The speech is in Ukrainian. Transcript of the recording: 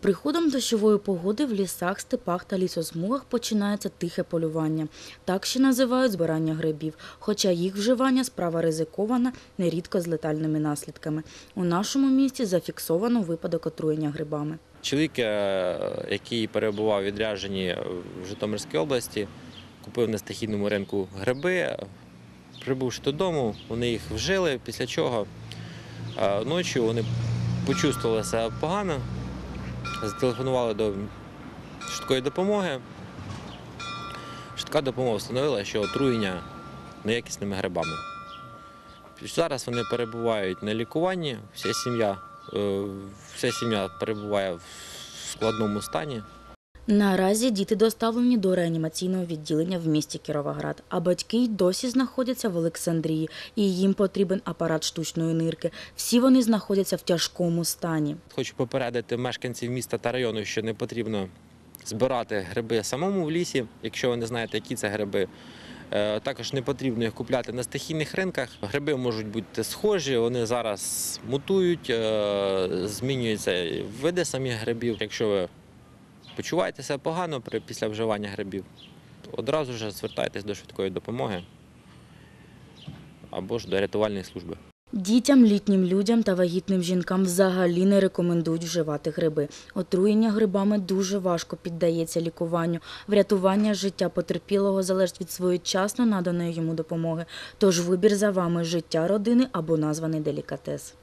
приходом дощової погоди в лісах, степах та лісосмугах починається тихе полювання. Так ще називають збирання грибів, хоча їх вживання справа ризикована, нерідко з летальними наслідками. У нашому місті зафіксовано випадок отруєння грибами. Чоловік, е, який перебував відрядженні в Житомирській області, купив на стихійному ринку гриби. Прибувши додому, вони їх вжили, після чого е, ночі вони почувствували себе погано, зателефонували до швидкої допомоги. Швидка допомога встановила, що отруєння неякісними грибами. Зараз вони перебувають на лікуванні, вся сім'я, е, вся сім'я перебуває в складному стані. Наразі діти доставлені до реанімаційного відділення в місті Кіровоград, а батьки й досі знаходяться в Олександрії, і їм потрібен апарат штучної нирки. Всі вони знаходяться в тяжкому стані. Хочу попередити мешканців міста та району, що не потрібно збирати гриби самому в лісі, якщо ви не знаєте, які це гриби. Е, Також не потрібно їх купляти на стихійних ринках. Гриби можуть бути схожі, вони зараз мутують, е, змінюються види самих грибів. Якщо ви почуваєте себе погано після вживання грибів, одразу ж звертайтесь до швидкої допомоги або ж до рятувальної служби. Дітям, літнім людям та вагітним жінкам взагалі не рекомендують вживати гриби. Отруєння грибами дуже важко піддається лікуванню. Врятування життя потерпілого залежить від своєчасно наданої йому допомоги. Тож вибір за вами життя родини або названий делікатес.